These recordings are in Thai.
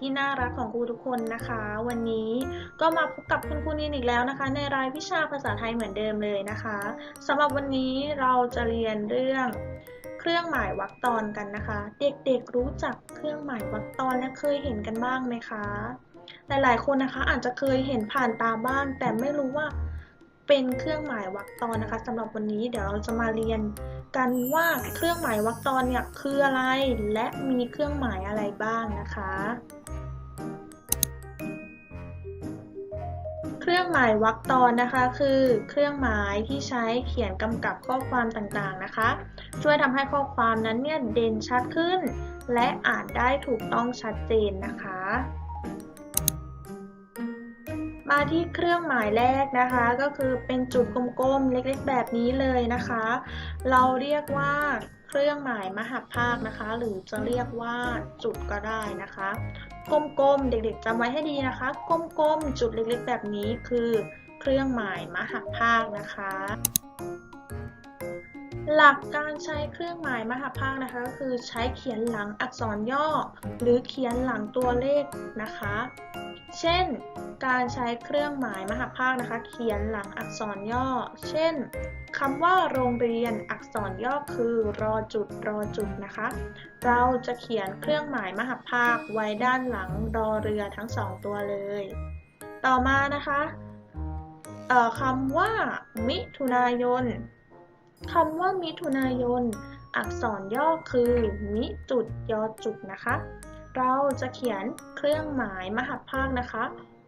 ที่4ที่น่ารักของครูทุกคนนะคะ วันนี้ก็มาพบกับคุณครูนินอีกแล้วนะคะ ในรายวิชาภาษาไทยเหมือนเดิมเลยนะคะสำหรับวันนี้เราจะเรียนเรื่องเครื่องหมายวรรคตอนกันนะคะ เด็กๆรู้จักเครื่องหมายวรรคตอนและเคยเห็นกันบ้างไหมคะ หลายๆคนนะคะอาจจะเคยเห็นผ่านตาบ้าง แต่ไม่รู้ว่าเป็นเครื่องหมายวรรคตอนนะคะสำหรับวันนี้เดี๋ยวเราจะมาเรียนกันว่าเครื่องหมายวรรคตอนเนี่ยคืออะไรและมีเครื่องหมายอะไรบ้างนะคะ เครื่องหมายวรรคตอนนะคะ คือเครื่องหมายที่ใช้เขียนกำกับข้อความต่างๆนะคะ ช่วยทำให้ข้อความนั้นเนี่ยเด่นชัดขึ้น และอ่านได้ถูกต้องชัดเจนนะคะ มาที่เครื่องหมายแรกนะคะ ก็คือเป็นจุดกลมๆเล็กๆแบบนี้เลยนะคะ เราเรียกว่าเครื่องหมายมหัพภาคนะคะ หรือจะเรียกว่าจุดก็ได้นะคะ กลมๆ เด็กๆจำไว้ให้ดีนะคะ กลมๆ จุดเล็กๆ แบบนี้คือเครื่องหมายมหัพภาคนะคะ หลักการใช้เครื่องหมายมหัพภาคนะคะก็คือใช้เขียนหลังอักษรย่อ หรือเขียนหลังตัวเลขนะคะ เช่น การใช้เครื่องหมายมหัพภาคนะคะ เขียนหลังอักษรย่อ เช่นคำว่าโรงเรียนอักษรย่อคือรอจุดรอจุดนะคะ เราจะเขียนเครื่องหมายมหัพภาคไว้ด้านหลังรอเรือทั้งสองตัวเลย ต่อมานะคะคำว่า มิถุนายนคำว่ามิถุนายน อักษรย่อคือ มิจุดยอจุดนะคะ เราจะเขียนเครื่องหมายมหัพภาคนะคะ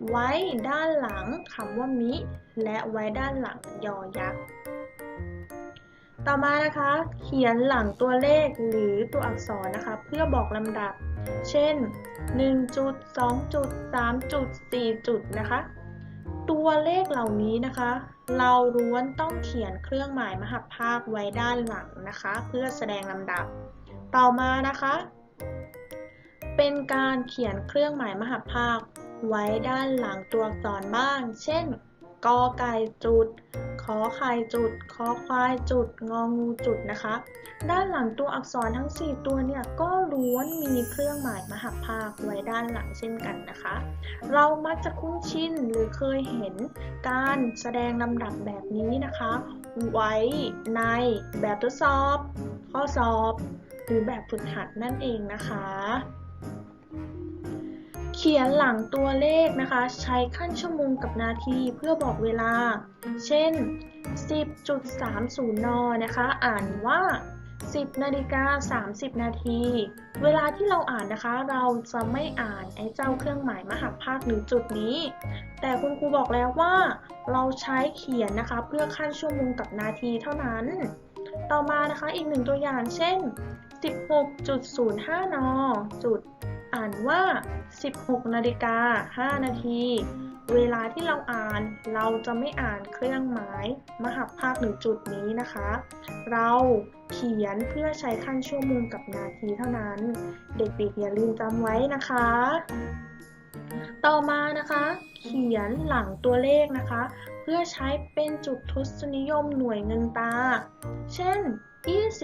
ไว้ด้านหลังคำว่ามิ และไว้ด้านหลังยอยักษ์ต่อมานะคะ เขียนหลังตัวเลขหรือตัวอักษรนะคะ เพื่อบอกลำดับ เช่น 1 จุด 2 จุด 3 จุด 4 จุดนะคะ ตัวเลขเหล่านี้นะคะ เราล้วนต้องเขียนเครื่องหมายมหัพภาคไว้ด้านหลังนะคะ เพื่อแสดงลำดับ ต่อมานะคะ เป็นการเขียนเครื่องหมายมหัพภาค ไว้ด้านหลังตัวอักษรบ้าง เช่น กอไก่จุด ขอไข่จุดคอควายจุด งองูจุดนะคะ ด้านหลังตัวอักษรทั้ง 4 ตัวเนี่ยก็ล้วนมีเครื่องหมายมหัพภาคไว้ด้านหลังเช่นกันนะคะ เรามักจะคุ้นชินหรือเคยเห็นการแสดงลำดับแบบนี้นะคะ ไว้ในแบบทดสอบ ข้อสอบ หรือแบบฝึกหัดนั่นเองนะคะ เขียนหลังตัวเลขนะคะ ใช้ขั้นชั่วโมงกับนาทีเพื่อบอกเวลา เช่น 10.30 น นะคะ อ่านว่า 10 นาฬิกา 30 นาที เวลาที่เราอ่านนะคะ เราจะไม่อ่านไอ้เจ้าเครื่องหมายมหัพภาคหรือจุดนี้ แต่คุณครูบอกแล้วว่า เราใช้เขียนนะคะ เพื่อขั้นชั่วโมงกับนาทีเท่านั้น ต่อมานะคะอีกหนึ่งตัวอย่างเช่น 16.05 น จุด อ่านว่า 16 นาฬิกา 5 นาที เวลาที่เราอ่านเราจะไม่อ่านเครื่องหมาย มหัพภาคหรือจุดนี้นะคะ เราเขียนเพื่อใช้ขั้นชั่วโมงกับนาทีเท่านั้น เด็กๆอย่าลืมจำไว้นะคะ ต่อมานะคะ เขียนหลังตัวเลขนะคะ เพื่อใช้เป็นจุดทศนิยมหน่วยเงินตา เช่น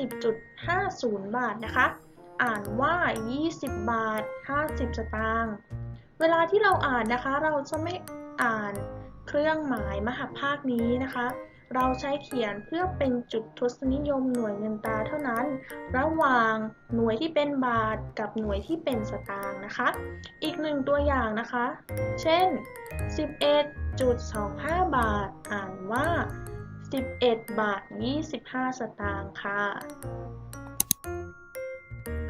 20.50 บาทนะคะ อ่านว่า 20 บาท 50 สตางค์ เวลาที่เราอ่านนะคะ เราจะไม่อ่านเครื่องหมายมหัพภาคนี้นะคะ เราใช้เขียนเพื่อเป็นจุดทศนิยมหน่วยเงินตาเท่านั้น ระหว่างหน่วยที่เป็นบาทกับหน่วยที่เป็นสตางค์นะคะ อีกหนึ่งตัวอย่างนะคะ เช่น 11.25 บาท อ่านว่า 11 บาท 25 สตางค์ค่ะ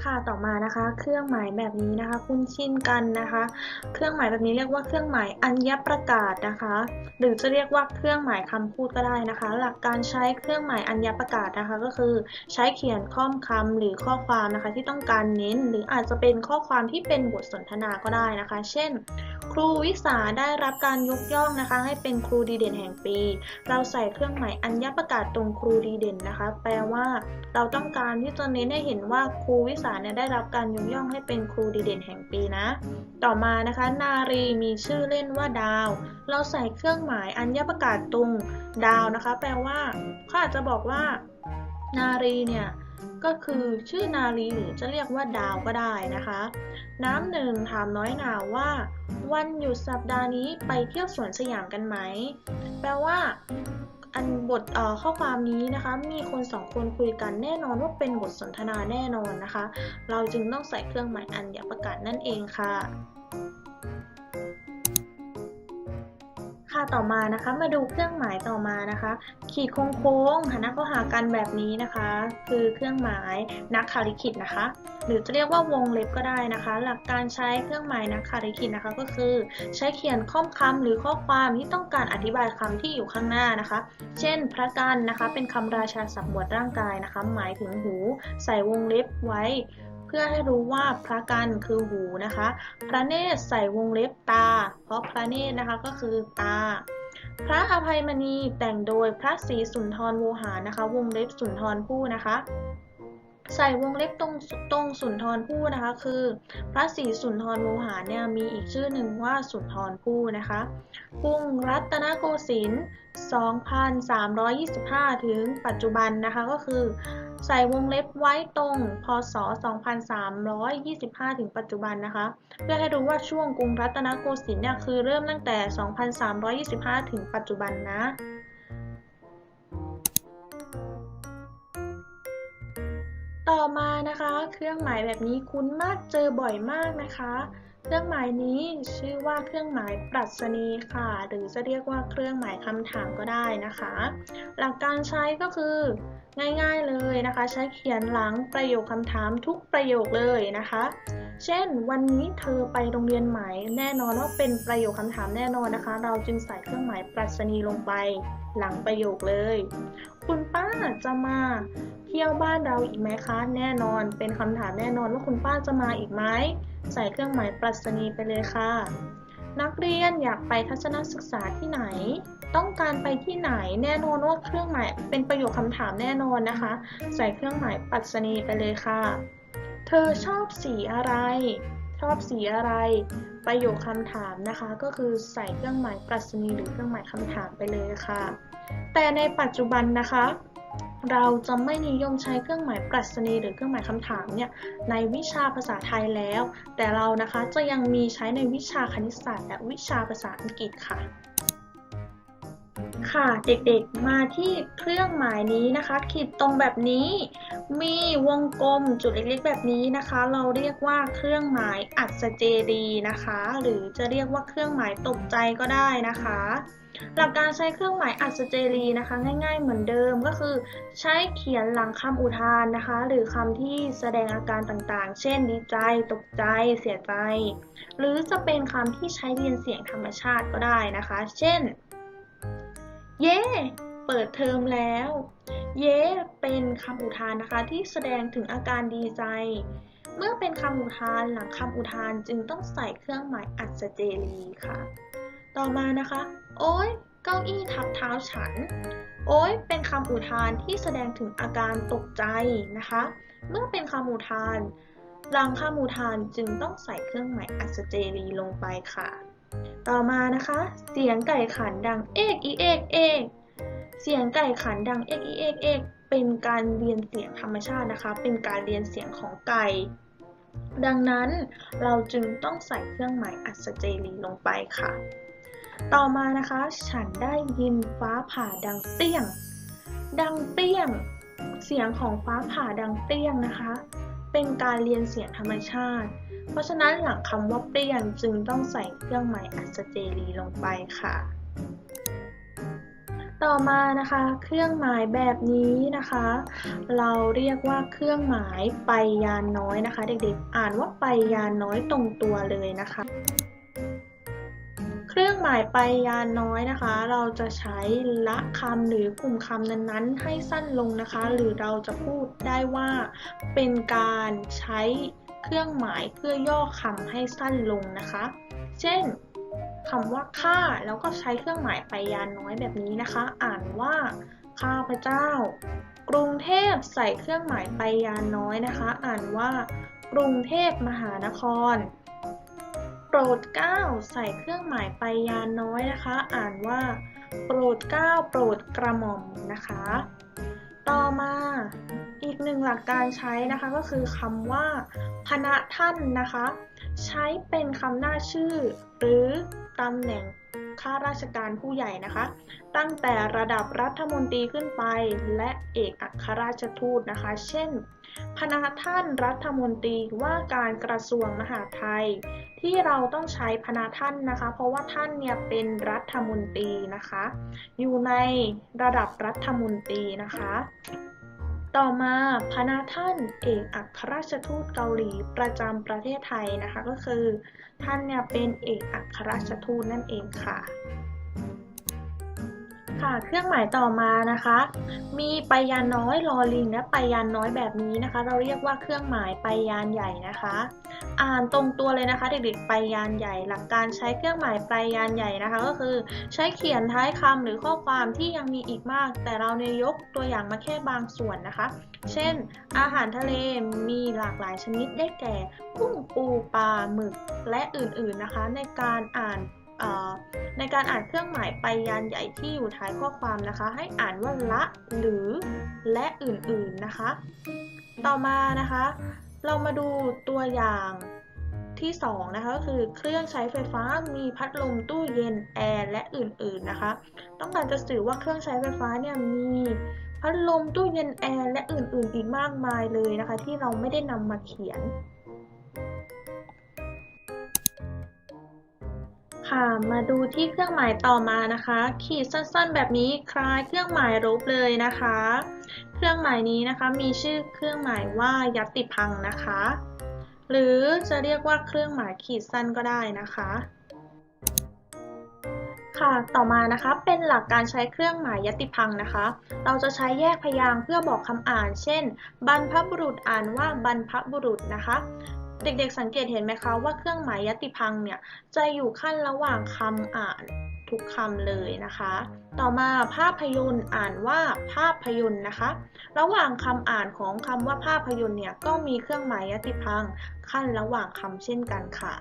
ค่ะต่อมานะคะ เครื่องหมายแบบนี้นะคะ คุ้นชินกันนะคะ เครื่องหมายแบบนี้เรียกว่าเครื่องหมายอัญญประกาศนะคะ หรือจะเรียกว่าเครื่องหมายคำพูดก็ได้นะคะ หลักการใช้เครื่องหมายอัญญประกาศนะคะ ก็คือใช้เขียนข้อคำหรือข้อความนะคะ ที่ต้องการเน้น หรืออาจจะเป็นข้อความที่เป็นบทสนทนาก็ได้นะคะ เช่น ครูวิสาได้รับการยกย่องนะคะ ให้เป็นครูดีเด่นแห่งปี เราใส่เครื่องหมายอัญญประกาศตรงครูดีเด่นนะคะ แปลว่า เราต้องการที่จะเน้นให้เห็นว่าครูวิสาเนี่ยได้รับการยกย่องให้เป็นครูดีเด่นแห่งปีนะ ต่อมานะคะ นารีมีชื่อเล่นว่าดาว เราใส่เครื่องหมายอัญญประกาศตรงดาวนะคะ แปลว่าเขาอาจจะบอกว่า นารีเนี่ยก็คือชื่อนาลีหรือจะเรียกว่าดาวก็ได้นะคะ น้ำหนึ่งถามน้อยหนาว่า วันหยุดสัปดาห์นี้ไปเที่ยวสวนสยามกันไหม แปลว่า อันบทข้อความนี้นะคะ มีคนสองคนคุยกันแน่นอนว่าเป็นบทสนทนาแน่นอนนะคะ เราจึงต้องใส่เครื่องหมายอันอย่าประกาศนั่นเองค่ะ ค่ะต่อมานะคะ มาดูเครื่องหมายต่อมานะคะ ขีดโค้งๆหันหน้าเข้าหากันแบบนี้นะคะ คือเครื่องหมายนักคาริคิดนะคะ หรือจะเรียกว่าวงเล็บก็ได้นะคะ หลักการใช้เครื่องหมายนักคาริคิดนะคะ ก็คือ ใช้เขียนข้อคำหรือข้อความที่ต้องการอธิบายคำที่อยู่ข้างหน้านะคะ เช่น พระกันนะคะ เป็นคำราชาศัพท์บวดร่างกายนะคะ หมายถึงหู ใส่วงเล็บไว้ เพื่อให้รู้ว่าพระกันคือหูนะคะ พระเนตรใส่วงเล็บตา เพราะพระเนตรนะคะก็คือตา พระอภัยมณีแต่งโดยพระศรีสุนทรโวหารนะคะ วงเล็บสุนทรภู่นะคะใส่วงเล็บตรงตรงสุนทรภู่นะคะ คือ พระศรีสุนทรโวหารเนี่ยมีอีกชื่อหนึ่งว่าสุนทรภู่นะคะกรุงรัตนโกสินทร์ 2,325 ถึงปัจจุบันนะคะก็คือ ใส่วงเล็บไว้ตรง พศ 2325 ถึงปัจจุบันนะคะ เพื่อให้รู้ว่าช่วงกรุงรัตนโกสินทร์เนี่ยคือเริ่มตั้งแต่ 2325 ถึงปัจจุบันนะต่อมานะคะ เครื่องหมายแบบนี้คุ้นมากเจอบ่อยมากนะคะ เครื่องหมายนี้ชื่อว่าเครื่องหมายปรัชนีค่ะ หรือจะเรียกว่าเครื่องหมายคำถามก็ได้นะคะ หลักการใช้ก็คือง่ายๆเลยนะคะ ใช้เขียนหลังประโยคคำถามทุกประโยคเลยนะคะ เช่น วันนี้เธอไปโรงเรียนไหมแน่นอนว่าเป็นประโยคคำถามแน่นอนนะคะ เราจึงใส่เครื่องหมายปรัชนีลงไปหลังประโยคเลย คุณป้าจะมา เที่ยวบ้านเราอีกไหมคะ แน่นอน เป็นคำถามแน่นอนว่าคุณป้าจะมาอีกไหม ใส่เครื่องหมายปรัชนีไปเลยค่ะ นักเรียนอยากไปทัศนศึกษาที่ไหน ต้องการไปที่ไหน แน่นอนว่าเครื่องหมายเป็นประโยคคำถามแน่นอนนะคะ ใส่เครื่องหมายปรัชนีไปเลยค่ะ เธอชอบสีอะไร ชอบสีอะไร ประโยคคำถามนะคะ ก็คือใส่เครื่องหมายปรัชนีหรือเครื่องหมายคำถามไปเลยค่ะ แต่ในปัจจุบันนะคะ เราจะไม่นิยมใช้เครื่องหมายปรัชนีหรือเครื่องหมายคำถามเนี่ยในวิชาภาษาไทยแล้ว แต่เรานะคะจะยังมีใช้ในวิชาคณิตศาสตร์และวิชาภาษาอังกฤษค่ะ ค่ะเด็กๆมาที่เครื่องหมายนี้นะคะ ขีดตรงแบบนี้ มีวงกลมจุดเล็กๆแบบนี้นะคะ เราเรียกว่าเครื่องหมายอัศเจดีนะคะ หรือจะเรียกว่าเครื่องหมายตกใจก็ได้นะคะ หลักการใช้เครื่องหมายอัศเจรีนะคะ ง่าย ๆ เหมือนเดิมก็คือ ใช้เขียนหลังคำอุทานนะคะ หรือคำที่แสดงอาการต่างๆ เช่น ดีใจ ตกใจ เสียใจ หรือจะเป็นคำที่ใช้เรียนเสียงธรรมชาติก็ได้นะคะ เช่น เย่เปิดเทอมแล้ว เย่เป็นคำอุทานนะคะ ที่แสดงถึงอาการดีใจเมื่อเป็นคำอุทานหลังคำอุทานจึงต้องใส่เครื่องหมายอัศเจรีค่ะ ต่อมานะคะ โอ้ยเก้าอี้ทับเท้าฉัน โอ้ยเป็นคำอุทานที่แสดงถึงอาการตกใจนะคะ เมื่อเป็นคำอุทานหลังคำอุทานจึงต้องใส่เครื่องหมายอัศเจรีลงไปค่ะ ต่อมานะคะ เสียงไก่ขันดังเอกอีเอกเอกเสียงไก่ขันดังเอกอีเอกเอกเป็นการเรียนเสียงธรรมชาตินะคะ เป็นการเรียนเสียงของไก่ ดังนั้นเราจึงต้องใส่เครื่องหมายอัศเจรีลงไปค่ะ ต่อมานะคะ ฉันได้ยินฟ้าผ่าดังเปี้ยง ดังเปี้ยง เสียงของฟ้าผ่าดังเปี้ยงนะคะ เป็นการเรียนเสียงธรรมชาติ เพราะฉะนั้นหลังคำว่าเปี้ยงจึงต้องใส่เครื่องหมายอัศเจรีลงไปค่ะ ต่อมานะคะ เครื่องหมายแบบนี้นะคะ เราเรียกว่าเครื่องหมายไปยานน้อยนะคะ เด็กๆ อ่านว่าไปยานน้อยตรงตัวเลยนะคะ รื่องหมายไปยานน้อยนะคะ เราจะใช้ละคำหรือกลุ่มคำนั้นๆ ให้สั้นลงนะคะ หรือเราจะพูดได้ว่าเป็นการใช้เครื่องหมายเพื่อย่อคำให้สั้นลงนะคะ เช่นคำว่าข้าแล้วก็ใช้เครื่องหมายไปยานน้อยแบบนี้นะคะ อ่านว่าข้าพเจ้า กรุงเทพใส่เครื่องหมายไปยานน้อยนะคะ อ่านว่ากรุงเทพมหานคร โปรดเก้าใส่เครื่องหมายไปยานน้อยนะคะ อ่านว่า โปรดเก้าโปรดกระหม่อมนะคะ ต่อมาอีกหนึ่งหลักการใช้นะคะก็คือคำว่าพณะท่านนะคะ ใช้เป็นคำหน้าชื่อ หรือตำแหน่ง ข้าราชการผู้ใหญ่นะคะ ตั้งแต่ระดับรัฐมนตรีขึ้นไปและเอกอัครราชทูตนะคะ เช่นพณะท่านรัฐมนตรีว่าการกระทรวงมหาดไทย ที่เราต้องใช้พณะท่านนะคะ เพราะว่าท่านเนี่ยเป็นรัฐมนตรีนะคะ อยู่ในระดับรัฐมนตรีนะคะ ต่อมาพระท่านเอกอัครราชทูตเกาหลีประจำประเทศไทยนะคะ ก็คือ ท่านเนี่ยเป็นเอกอัครราชทูตนั่นเองค่ะ ค่ะ เครื่องหมายต่อมานะคะ มีไปยานน้อยลอลิงและไปยานน้อยแบบนี้นะคะ เราเรียกว่าเครื่องหมายไปยานใหญ่นะคะ อ่านตรงตัวเลยนะคะ เด็กๆไปยานใหญ่ หลักการใช้เครื่องหมายไปยานใหญ่นะคะ ก็คือใช้เขียนท้ายคำหรือข้อความที่ยังมีอีกมาก แต่เราเนยกตัวอย่างมาแค่บางส่วนนะคะ เช่น อาหารทะเลมีหลากหลายชนิดได้แก่กุ้งปูปลาหมึกและอื่นๆนะคะ ในการอ่าน ในการอ่านเครื่องหมายไปยานใหญ่ที่อยู่ท้ายข้อความนะคะ ให้อ่านว่าละหรือและอื่นๆนะคะ ต่อมานะคะ เรามาดูตัวอย่างที่2นะคะก็คือเครื่องใช้ไฟฟ้ามีพัดลมตู้เย็นแอร์และอื่นๆนะคะ ต้องการจะสื่อว่าเครื่องใช้ไฟฟ้าเนี่ยมีพัดลมตู้เย็นแอร์และอื่นๆอีกมากมายเลยนะคะ ที่เราไม่ได้นำมาเขียน ค่ะ มาดูที่เครื่องหมายต่อมานะคะ ขีดสั้นๆ แบบนี้คล้ายเครื่องหมายรูปเลยนะคะ เครื่องหมายนี้นะคะมีชื่อเครื่องหมายว่ายัตติพังนะคะ หรือจะเรียกว่าเครื่องหมายขีดสั้นก็ได้นะคะ ค่ะ ต่อมานะคะเป็นหลักการใช้เครื่องหมายยติพังนะคะ เราจะใช้แยกพยางค์เพื่อบอกคำอ่าน เช่น บรรพบุรุษอ่านว่าบรรพบุรุษนะคะ เด็กๆสังเกตเห็นไหมคะว่าเครื่องหมายยติพังเนี่ยจะอยู่ขั้นระหว่างคำอ่านทุกคำเลยนะคะ ต่อมาภาพยนตร์อ่านว่าภาพยนตร์นะคะ ระหว่างคำอ่านของคำว่าภาพยนตร์เนี่ยก็มีเครื่องหมายยติพังขั้นระหว่างคำเช่นกันค่ะ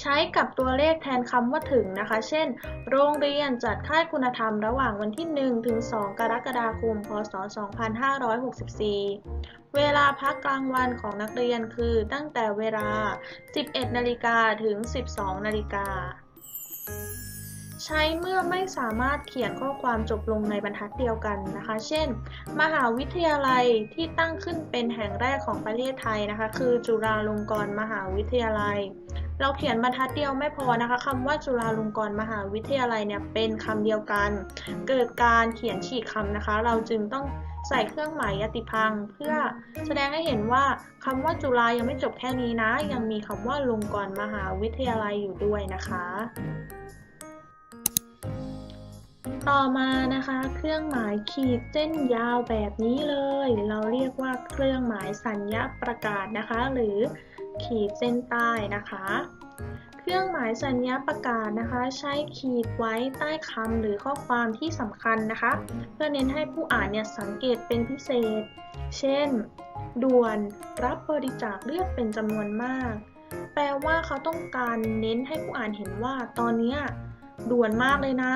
ใช้กับตัวเลขแทนคำว่าถึงนะคะ เช่น โรงเรียนจัดค่ายคุณธรรมระหว่างวันที่ 1 ถึง 2 กรกฎาคม พศ 2564 เวลาพักกลางวันของนักเรียนคือตั้งแต่เวลา 11 นาฬิกาถึง 12 นาฬิกา ใช้เมื่อไม่สามารถเขียนข้อความจบลงในบรรทัดเดียวกันนะคะ เช่น มหาวิทยาลัยที่ตั้งขึ้นเป็นแห่งแรกของประเทศไทยนะคะ คือจุฬาลงกรณ์มหาวิทยาลัย เราเขียนบรรทัดเดียวไม่พอนะคะคำว่าจุฬาลงกรณ์มหาวิทยาลัยเนี่ยเป็นคำเดียวกัน เกิดการเขียนฉีกคำนะคะ เราจึงต้องใส่เครื่องหมายยติพังเพื่อแสดงให้เห็นว่าคำว่าจุฬายังไม่จบแค่นี้นะ ยังมีคำว่าลงกรณ์มหาวิทยาลัยอยู่ด้วยนะคะ ต่อมานะคะ เครื่องหมายขีดเส้นยาวแบบนี้เลย เราเรียกว่าเครื่องหมายสัญญาประกาศนะคะ หรือขีดเส้นใต้นะคะ เครื่องหมายสัญญาประกาศนะคะ ใช้ขีดไว้ใต้คำหรือข้อความที่สำคัญนะคะ เพื่อเน้นให้ผู้อ่านเนี่ยสังเกตเป็นพิเศษ เช่น ด่วนรับบริจาคเลือดเป็นจำนวนมาก แปลว่าเขาต้องการเน้นให้ผู้อ่านเห็นว่าตอนนี้ด่วนมากเลยนะ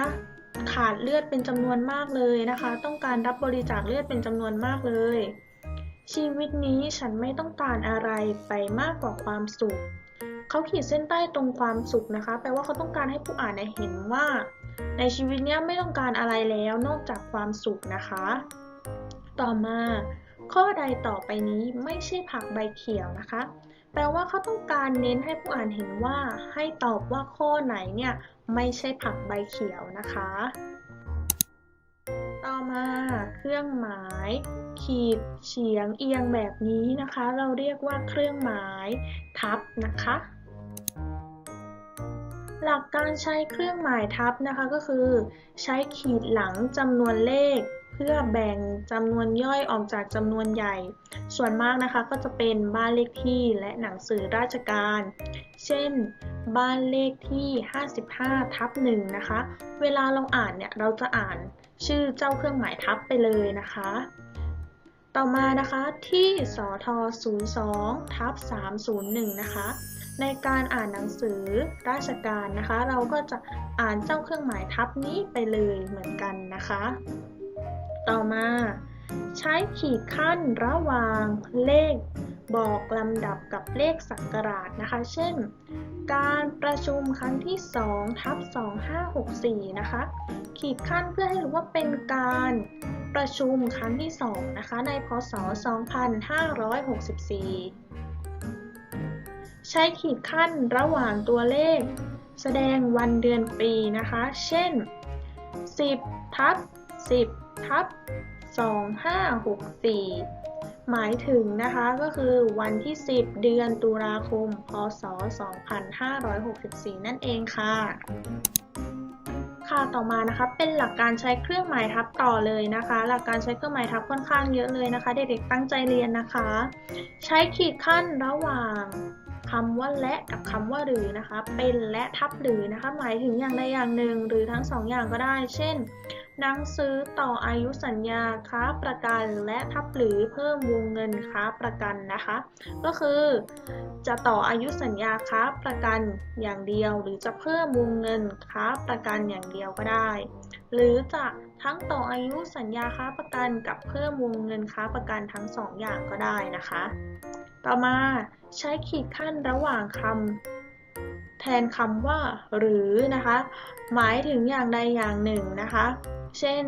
ขาดเลือดเป็นจำนวนมากเลยนะคะ ต้องการรับบริจาคเลือดเป็นจำนวนมากเลย ชีวิตนี้ฉันไม่ต้องการอะไรไปมากกว่าความสุขเขาขีดเส้นใต้ตรงความสุขนะคะ แปลว่าเขาต้องการให้ผู้อ่านเห็นว่า ในชีวิตนี้ไม่ต้องการอะไรแล้วนอกจากความสุขนะคะ ต่อมา ข้อใดต่อไปนี้ไม่ใช่ผักใบเขียวนะคะ แปลว่าเขาต้องการเน้นให้ผู้อ่านเห็นว่า ให้ตอบว่าข้อไหนเนี่ยไม่ใช่ผักใบเขียวนะคะ ต่อมาเครื่องหมาย ขีดเฉียงเอียงแบบนี้นะคะ เราเรียกว่าเครื่องหมายทับนะคะหลักการใช้เครื่องหมายทับนะคะก็คือ ใช้ขีดหลังจำนวนเลข พื่อแบ่งจำนวนย่อยออกจากจำนวนใหญ่ ส่วนมากนะคะก็จะเป็นบ้านเลขที่และหนังสือราชการ เช่น บ้านเลขที่ 55 ทับ1นะคะ เวลาเราอ่านเนี่ยเราจะอ่านชื่อเจ้าเครื่องหมายทับไปเลยนะคะ ต่อมานะคะที่สท02ทับ301 นะคะในการอ่านหนังสือราชการนะคะ เราก็จะอ่านเจ้าเครื่องหมายทับนี้ไปเลยเหมือนกันนะคะ ต่อมา ใช้ขีดขั้นระหว่างเลขบอกลำดับกับเลขศักราชนะคะ เช่น การประชุมครั้งที่2ทับ2564 นะคะ ขีดขั้นเพื่อให้รู้ว่าเป็นการประชุมครั้งที่ 2 นะคะ ในพศ 2564 ใช้ขีดขั้นระหว่างตัวเลข แสดงวันเดือนปีนะคะ เช่น 10 ทับ 10 ทับ2564 หมายถึงนะคะก็คือวันที่ 10 เดือนตุลาคม พศ 2564 นั่นเองค่ะค่ะต่อมานะคะเป็นหลักการใช้เครื่องหมายทับต่อเลยนะคะ หลักการใช้เครื่องหมายทับค่อนข้างเยอะเลยนะคะ เด็กๆตั้งใจเรียนนะคะ ใช้ขีดขั้นระหว่างคำว่าและกับคำว่าหรือนะคะ เป็นและทับหรือนะคะ หมายถึงอย่างใดอย่างหนึ่งหรือทั้งสองอย่างก็ได้ เช่น หนังซื้อต่ออายุสัญญาค้าประกันและทับหรือเพิ่มวงเงินค้าประกันนะคะ ก็คือจะต่ออายุสัญญาค้าประกันอย่างเดียว หรือจะเพิ่มวงเงินค้าประกันอย่างเดียวก็ได้ หรือจะทั้งต่ออายุสัญญาค้าประกันกับเพิ่มวงเงินค้าประกันทั้งสองอย่างก็ได้นะคะ ต่อมาใช้ขีดขั้นระหว่างคำแทนคำว่าหรือนะคะ หมายถึงอย่างใดอย่างหนึ่งนะคะ เช่น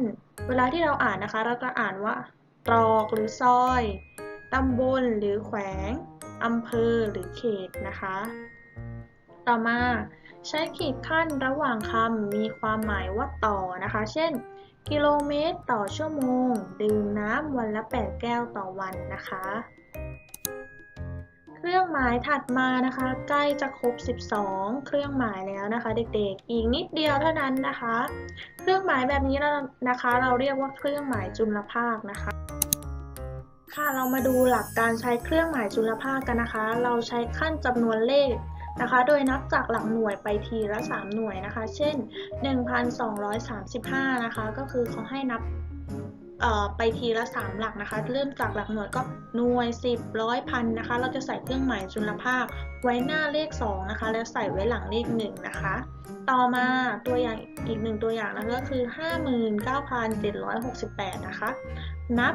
เวลาที่เราอ่านนะคะ เราก็อ่านว่า ตรอกหรือซอย ตำบลหรือแขวง อำเภอหรือเขตนะคะ ต่อมาใช้ขีดขั้นระหว่างคำมีความหมายว่าต่อนะคะ เช่น กิโลเมตรต่อชั่วโมง ดื่มน้ำวันละ 8 แก้วต่อวันนะคะ เครื่องหมายถัดมานะคะ ใกล้จะครบ 12 เครื่องหมายแล้วนะคะ เด็กๆ อีกนิดเดียวเท่านั้นนะคะ เครื่องหมายแบบนี้เรานะคะ เราเรียกว่าเครื่องหมายจุลภาคนะคะ ค่ะเรามาดูหลักการใช้เครื่องหมายจุลภาคกันนะคะ เราใช้ขั้นจำนวนเลขนะคะ โดยนับจากหลักหน่วยไปทีละ 3 หน่วยนะคะ เช่น 1,235 นะคะ ก็คือเขาให้นับ ไปทีละ 3 หลักนะคะ เริ่มจากหลักหน่วยก็หน่วย 10ร้อยพันนะคะ เราจะใส่เครื่องหมายจุลภาคไว้หน้าเลข 2 นะคะ แล้วใส่ไว้หลังเลข 1 นะคะ ต่อมาตัวอย่างอีกหนึ่งตัวอย่างนะก็คือ 59,768 นะคะ นับ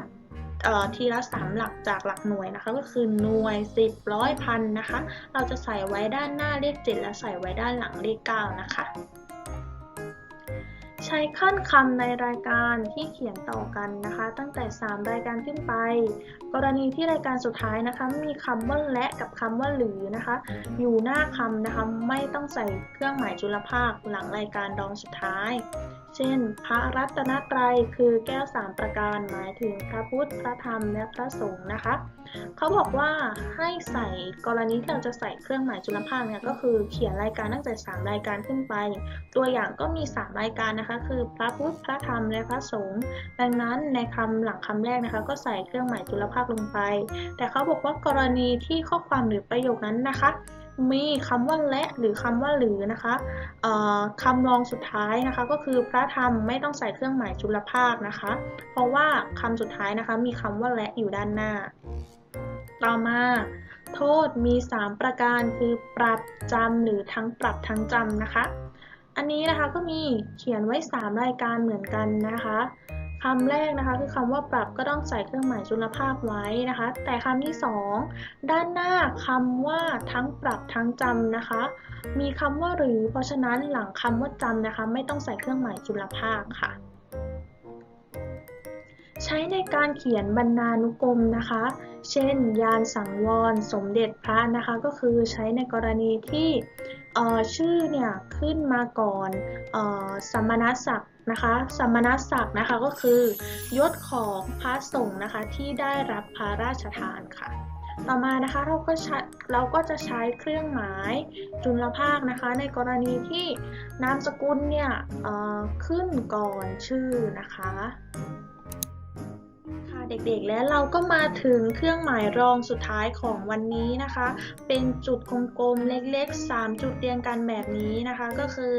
ทีละสามหลักจากหลักหน่วยนะคะ ก็คือหน่วย 10ร้อยพันนะคะ เราจะใส่ไว้ด้านหน้าเลข 7 และใส่ไว้ด้านหลังเลข 9 นะคะ ใช้ขั้นคำในรายการที่เขียนต่อกันนะคะ ตั้งแต่ 3 รายการขึ้นไป กรณีที่รายการสุดท้ายนะคะ มีคำว่าและกับคำว่าหรือนะคะ อยู่หน้าคำนะคะ ไม่ต้องใส่เครื่องหมายจุลภาคหลังรายการรองสุดท้ายเช่น พระรัตนตรัยคือแก้วสามประการหมายถึงพระพุทธ พระธรรม และพระสงฆ์นะคะ เขาบอกว่าให้ใส่กรณีที่เราจะใส่เครื่องหมายจุลภาคเนี่ยก็คือเขียนรายการตั้งแต่ 3 รายการขึ้นไป ตัวอย่างก็มี 3 รายการนะคะ คือพระพุทธ พระธรรม และพระสงฆ์ ดังนั้นในคำหลังคำแรกนะคะ ก็ใส่เครื่องหมายจุลภาคลงไป แต่เขาบอกว่ากรณีที่ข้อความหรือประโยคนั้นนะคะ มีคำว่าและหรือคำว่าหรือนะคะคำรองสุดท้ายนะคะ ก็คือพระธรรมไม่ต้องใส่เครื่องหมายจุลภาคนะคะ เพราะว่าคำสุดท้ายนะคะ มีคำว่าและอยู่ด้านหน้า ต่อมาโทษมี 3 ประการคือปรับจำหรือทั้งปรับทั้งจำนะคะ อันนี้นะคะก็มีเขียนไว้ 3 รายการเหมือนกันนะคะ คำแรกนะคะ คือคำว่าปรับก็ต้องใส่เครื่องหมายจุลภาคไว้นะคะ แต่คำที่ 2 ด้านหน้าคำว่าทั้งปรับทั้งจำนะคะ มีคำว่าหรือ เพราะฉะนั้นหลังคำว่าจำนะคะ ไม่ต้องใส่เครื่องหมายจุลภาคค่ะ ใช้ในการเขียนบรรณานุกรมนะคะ เช่น ยานสังวร สมเด็จพระนะคะ ก็คือใช้ในกรณีที่ชื่อเนี่ยขึ้นมาก่อนสมณศักดิ์ นะคะสมณศักดิ์นะคะก็คือยศของพระสงฆ์นะคะที่ได้รับพระราชทานค่ะ ต่อมานะคะเราก็เราก็จะใช้เครื่องหมายจุลภาคนะคะ ในกรณีที่นามสกุลเนี่ยขึ้นก่อนชื่อนะคะค่ะเด็กๆ และเราก็มาถึงเครื่องหมายรองสุดท้ายของวันนี้นะคะ เป็นจุดกลมๆเล็กๆ 3 จุดเรียงกันแบบนี้นะคะ ก็คือ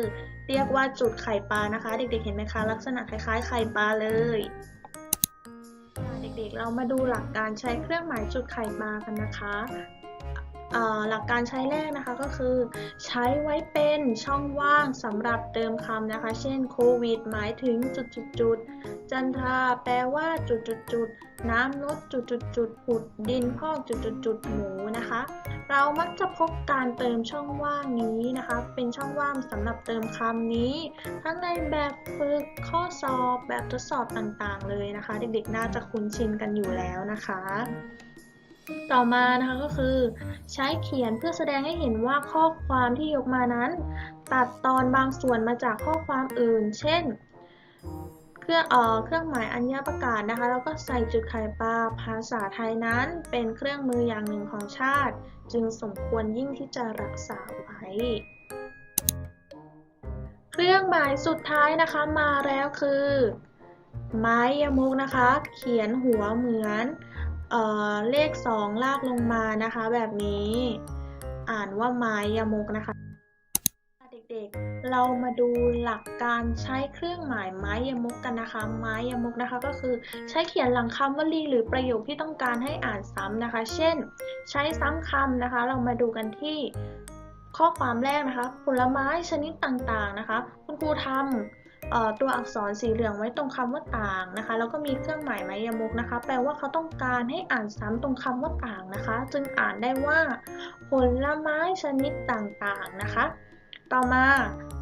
เรียกว่าจุดไข่ปลานะคะ เด็กๆ เห็นไหมคะ ลักษณะคล้ายๆ ไข่ปลาเลยเด็กๆ เรามาดูหลักการใช้เครื่องหมายจุดไข่ปลากันนะคะ หลักการใช้แรกนะคะก็คือ ใช้ไว้เป็นช่องว่างสำหรับเติมคำนะคะ เช่นโควิดหมายถึงจุดจุดจุดจันทราแปลว่าจุดจุดจุดน้ำลดจุดจุดจุดๆอุดดินพอกจุดจุดจุดหมูนะคะ เรามักจะพบการเติมช่องว่างนี้นะคะ เป็นช่องว่างสำหรับเติมคำนี้ ทั้งในแบบฝึกข้อสอบแบบทดสอบต่างๆ เลยนะคะ เด็กๆน่าจะคุ้นชินกันอยู่แล้วนะคะ ต่อมานะคะก็คือ ใช้เขียนเพื่อแสดงให้เห็นว่าข้อความที่ยกมานั้น ตัดตอนบางส่วนมาจากข้อความอื่น เช่น เครื่องเอ่อเครื่องหมายอัญญประกาศนะคะ แล้วก็ใส่จุดไข่ปลาภาษาไทยนั้น เป็นเครื่องมืออย่างหนึ่งของชาติ จึงสมควรยิ่งที่จะรักษาไว้เครื่องหมายสุดท้ายนะคะมาแล้วคือ ไม้ยมุกนะคะ เขียนหัวเหมือน เเลขสองลากลงมานะคะ แบบนี้อ่านว่าไม้ยมุกนะคะ เด็กๆ เรามาดูหลักการใช้เครื่องหมายไม้ยมุกกันนะคะ ไม้ยมุกนะคะก็คือใช้เขียนหลังคำวลีหรือประโยคที่ต้องการให้อ่านซ้ำนะคะ เช่น ใช้ซ้ำคำนะคะ เรามาดูกันที่ข้อความแรกนะคะ ผลไม้ชนิดต่างๆนะคะ คุณครูทำ ตัวอักษรสีเหลืองไว้ตรงคำว่าต่างนะคะ แล้วก็มีเครื่องหมายไม้ยมุกนะคะ แปลว่าเขาต้องการให้อ่านซ้ำตรงคำว่าต่างนะคะ จึงอ่านได้ว่า ผลไม้ชนิดต่างๆนะคะ ต่อมา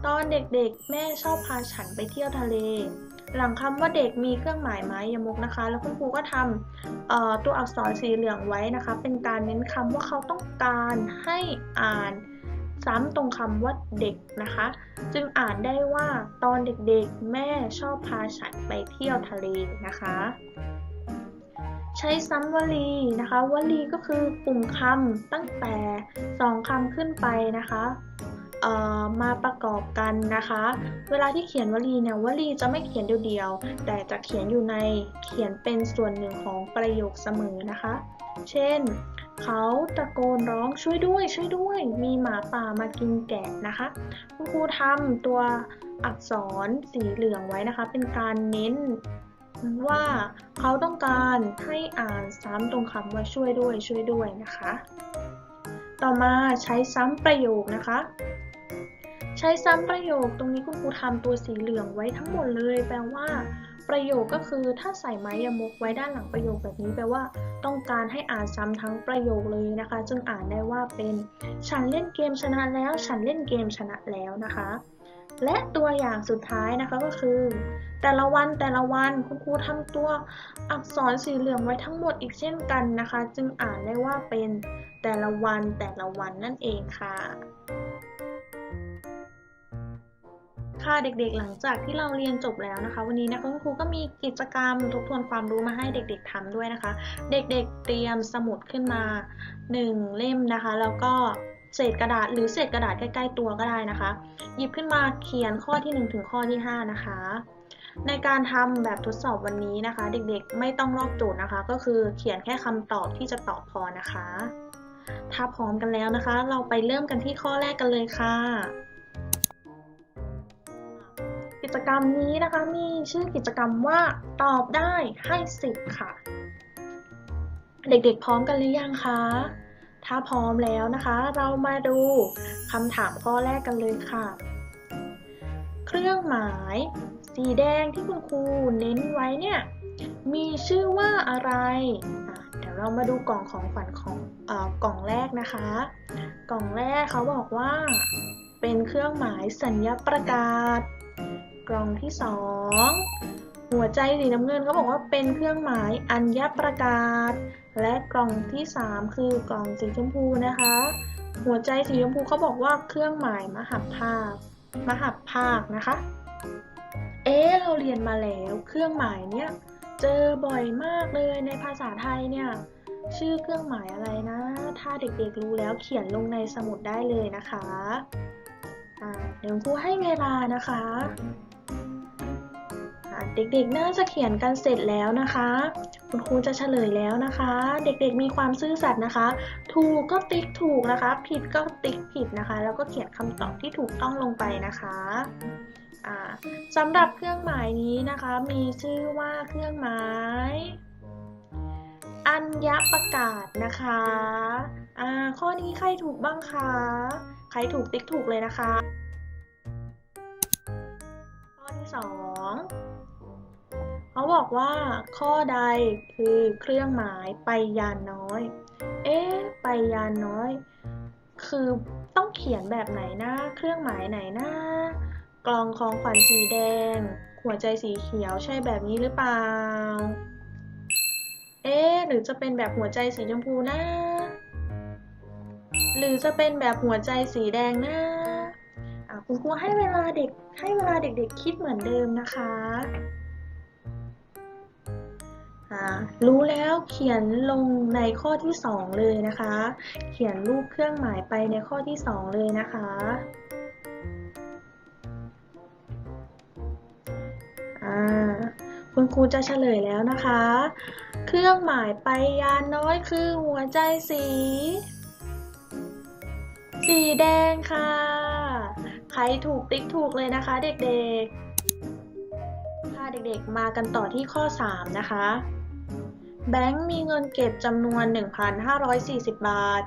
ตอนเด็กๆ แม่ชอบพาฉันไปเที่ยวทะเล หลังคำว่าเด็กมีเครื่องหมายไม้ยมุกนะคะ แล้วคุณครูก็ทำตัวอักษรสีเหลืองไว้นะคะ เป็นการเน้นคำว่าเขาต้องการให้อ่าน ซ้ำตรงคำว่าเด็กนะคะ จึงอ่านได้ว่าตอนเด็กๆ แม่ชอบพาฉันไปเที่ยวทะเลนะคะ ใช้ซ้ำวลีนะคะวลีก็คือกลุ่มคำตั้งแต่สองคำขึ้นไปนะคะมาประกอบกันนะคะ เวลาที่เขียนวลีเนี่ยวลีจะไม่เขียนเดียวๆ แต่จะเขียนอยู่ในเขียนเป็นส่วนหนึ่งของประโยคเสมอนะคะ เช่น เขาตะโกนร้องช่วยด้วย ช่วยด้วย มีหมาป่ามากินแกะนะคะ คุณครูทำตัวอักษรสีเหลืองไว้นะคะ เป็นการเน้นว่าเขาต้องการให้อ่านซ้ำตรงคำว่าช่วยด้วย ช่วยด้วยนะคะ ต่อมาใช้ซ้ำประโยคนะคะ ใช้ซ้ำประโยคตรงนี้คุณครูทำตัวสีเหลืองไว้ทั้งหมดเลย แปลว่า ประโยคก็คือถ้าใส่ไม้ยมุกไว้ด้านหลังประโยคแบบนี้แปลว่า ต้องการให้อ่านซ้ำทั้งประโยคเลยนะคะ จึงอ่านได้ว่าเป็น ฉันเล่นเกมชนะแล้ว ฉันเล่นเกมชนะแล้วนะคะ และตัวอย่างสุดท้ายนะคะก็คือ แต่ละวันแต่ละวันคุณครูทำตัวอักษรสีเหลืองไว้ทั้งหมดอีกเช่นกันนะคะ จึงอ่านได้ว่าเป็นแต่ละวันแต่ละวันนั่นเองค่ะ ค่ะเด็กๆ หลังจากที่เราเรียนจบแล้วนะคะ วันนี้นะคะคุณครูก็มีกิจกรรมทบทวนความรู้มาให้เด็กๆทำด้วยนะคะ เด็กๆ เตรียมสมุดขึ้นมา 1 เล่มนะคะ แล้วก็เศษกระดาษหรือเศษกระดาษใกล้ ๆ ตัวก็ได้นะคะ หยิบขึ้นมาเขียนข้อที่ 1 ถึงข้อที่ 5 นะคะ ในการทำแบบทดสอบวันนี้นะคะ เด็กๆ ไม่ต้องลอกโจทย์นะคะ ก็คือเขียนแค่คำตอบที่จะตอบพอนะคะ ถ้าพร้อมกันแล้วนะคะ เราไปเริ่มกันที่ข้อแรกกันเลยค่ะ กิจกรรมนี้นะคะมีชื่อกิจกรรมว่าตอบได้ให้สิบค่ะ เด็กๆพร้อมกันหรือยังคะ ถ้าพร้อมแล้วนะคะ เรามาดูคำถามข้อแรกกันเลยค่ะ เครื่องหมาย สีแดงที่คุณครูเน้นไว้เนี่ยมีชื่อว่าอะไรเดี๋ยวเรามาดูกล่องของขวัญของอกล่องแรกนะคะ กล่องแรกเขาบอกว่า เป็นเครื่องหมายสัญญประกาศ กล่องที่สองหัวใจสีน้ำเงินเขาบอกว่าเป็นเครื่องหมายอัญญประกาศ และกล่องที่สามคือกล่องสีชมพูนะคะ หัวใจสีชมพูเขาบอกว่าเครื่องหมายมหัพภาคมหัพภาคนะคะ เอ๊เราเรียนมาแล้วเครื่องหมายเนี่ยเจอบ่อยมากเลยในภาษาไทยเนี่ยชื่อเครื่องหมายอะไรนะ ถ้าเด็กๆรู้แล้วเขียนลงในสมุดได้เลยนะคะ อ่า เดี๋ยวครูให้เวลานะคะ เด็กๆ น่าจะเขียนกันเสร็จแล้วนะคะ คุณครูจะเฉลยแล้วนะคะ เด็กๆ มีความซื่อสัตย์นะคะ ถูกก็ติ๊กถูกนะคะ ผิดก็ติ๊กผิดนะคะ แล้วก็เขียนคำตอบที่ถูกต้องลงไปนะคะสำหรับเครื่องหมายนี้นะคะ มีชื่อว่าเครื่องหมาย อัญญประกาศนะคะข้อนี้ใครถูกบ้างคะ ใครถูกติ๊กถูกเลยนะคะ ข้อที่สอง เขาบอกว่า ข้อใดคือเครื่องหมายไปยานน้อย เอ๊ะไปยานน้อย คือต้องเขียนแบบไหนนะ เครื่องหมายไหนนะกล่องของขวัญสีแดง หัวใจสีเขียวใช่แบบนี้หรือเปล่า เอ๊ะหรือจะเป็นแบบหัวใจสีชมพูนะ หรือจะเป็นแบบหัวใจสีแดงนะคุณครูให้เวลาเด็กให้เวลาเด็กๆคิดเหมือนเดิมนะคะ รู้แล้วเขียนลงในข้อที่สองเลยนะคะ เขียนรูปเครื่องหมายไปในข้อที่สองเลยนะคะ คุณครูจะเฉลยแล้วนะคะ เครื่องหมายไปยานน้อยคือหัวใจสี สีแดงค่ะ ใครถูกติ๊กถูกเลยนะคะเด็กๆค่ะเด็กๆ มากันต่อที่ข้อ 3 นะคะ แบงค์มีเงินเก็บจำนวน 1,540 บาท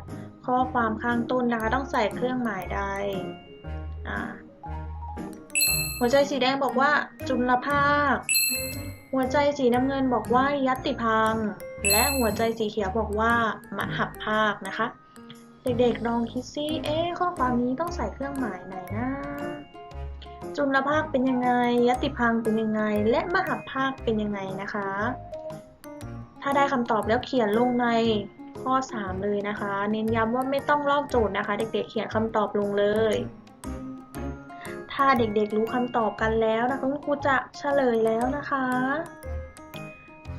ข้อความข้างต้นนะคะต้องใส่เครื่องหมายใดหัวใจสีแดงบอกว่าจุลภาค หัวใจสีน้ำเงินบอกว่ายัตติพัง และหัวใจสีเขียวบอกว่ามหัพภาคนะคะ เด็กๆลองคิดซิเอ๊ข้อความนี้ต้องใส่เครื่องหมายไหนนะจุลภาคเป็นยังไงยัตติพังเป็นยังไง และมหัพภาคเป็นยังไงนะคะ ถ้าได้คำตอบแล้วเขียนลงในข้อ 3 เลยนะคะ เน้นย้ำว่าไม่ต้องลอกโจทย์นะคะ เด็กๆเขียนคำตอบลงเลย ถ้าเด็กๆรู้คำตอบกันแล้วนะคะคุณครูจะเฉลยแล้วนะคะ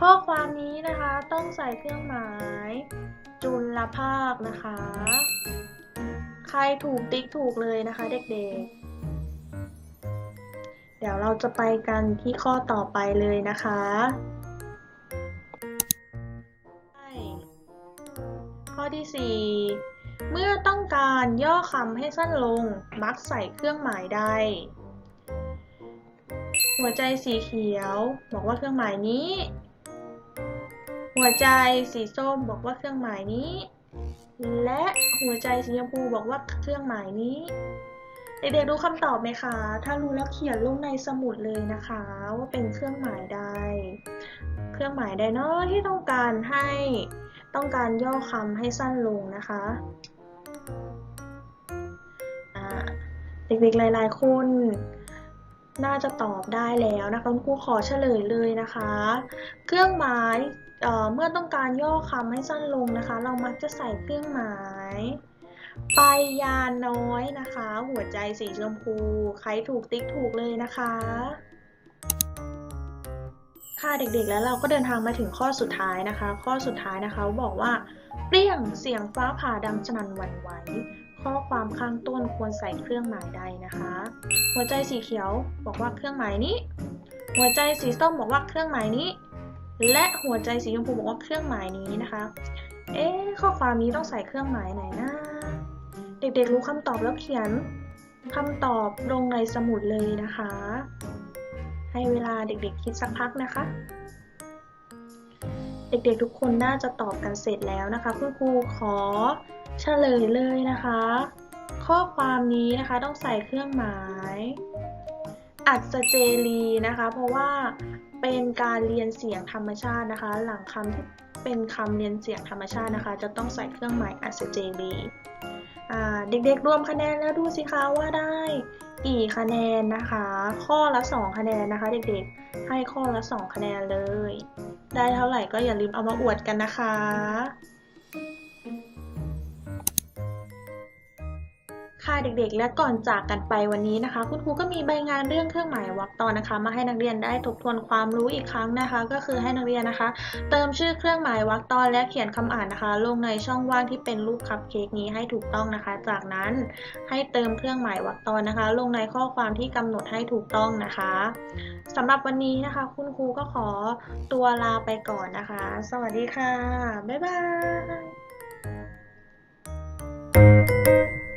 ข้อความนี้นะคะต้องใส่เครื่องหมาย จุลภาคนะคะ ใครถูกติ๊กถูกเลยนะคะ เด็กๆเดี๋ยวเราจะไปกันที่ข้อต่อไปเลยนะคะ ที่ 4 เมื่อต้องการย่อคำให้สั้นลง มักใส่เครื่องหมายใด หัวใจสีเขียว บอกว่าเครื่องหมายนี้ หัวใจสีส้มบอกว่าเครื่องหมายนี้ และหัวใจสีชมพูบอกว่าเครื่องหมายนี้เด็กๆรู้คำตอบไหมคะ ถ้ารู้แล้วเขียนลงในสมุดเลยนะคะ ว่าเป็นเครื่องหมายใด เครื่องหมายใดเนาะที่ต้องการให้ ต้องการย่อคำให้สั้นลงนะคะเด็กๆหลายๆคนน่าจะตอบได้แล้วนะคะคุณครูขอเฉลยเลยนะคะ เครื่องหมายเเมื่อต้องการย่อคำให้สั้นลงนะคะ เรามักจะใส่เครื่องหมายไปยาน้อยนะคะ หัวใจสีชมพู ใครถูกติ๊กถูกเลยนะคะ ค่ะเด็กๆ แล้วเราก็เดินทางมาถึงข้อสุดท้ายนะคะ ข้อสุดท้ายนะคะบอกว่า เปรี้ยงเสียงฟ้าผ่าดังสนั่นหวั่นไหวข้อความข้างต้นควรใส่เครื่องหมายใดนะคะ หัวใจสีเขียวบอกว่าเครื่องหมายนี้ หัวใจสีส้มบอกว่าเครื่องหมายนี้ และหัวใจสีชมพูบอกว่าเครื่องหมายนี้นะคะ เอ๊ข้อความนี้ต้องใส่เครื่องหมายไหนนะเด็กๆรู้คำตอบแล้วเขียนคำตอบลงในสมุดเลยนะคะ ให้เวลาเด็กๆ คิดสักพักนะคะ เด็กๆทุกคนน่าจะตอบกันเสร็จแล้วนะคะคุณครูขอเฉลยเลยนะคะ ข้อความนี้นะคะต้องใส่เครื่องหมาย อัศเจรีนะคะ เพราะว่าเป็นการเรียนเสียงธรรมชาตินะคะ หลังคำที่เป็นคำเรียนเสียงธรรมชาตินะคะ จะต้องใส่เครื่องหมายอัศเจรี เด็กๆรวมคะแนนแล้วดูสิคะว่าได้กี่คะแนนนะคะ ข้อละ 2 คะแนนนะคะ เด็กๆ ให้ข้อละ 2 คะแนนเลย ได้เท่าไหร่ก็อย่าลืมเอามาอวดกันนะคะ ค่ะเด็กๆ และก่อนจากกันไปวันนี้นะคะ คุณครูก็มีใบงานเรื่องเครื่องหมายวรรคตอนนะคะ มาให้นักเรียนได้ทบทวนความรู้อีกครั้งนะคะ ก็คือให้นักเรียนนะคะ เติมชื่อเครื่องหมายวรรคตอนและเขียนคำอ่านนะคะ ลงในช่องว่างที่เป็นรูปคัพเค้กนี้ให้ถูกต้องนะคะ จากนั้นให้เติมเครื่องหมายวรรคตอนนะคะ ลงในข้อความที่กำหนดให้ถูกต้องนะคะสำหรับวันนี้นะคะ คุณครูก็ขอตัวลาไปก่อนนะคะ สวัสดีค่ะบ๊ายบาย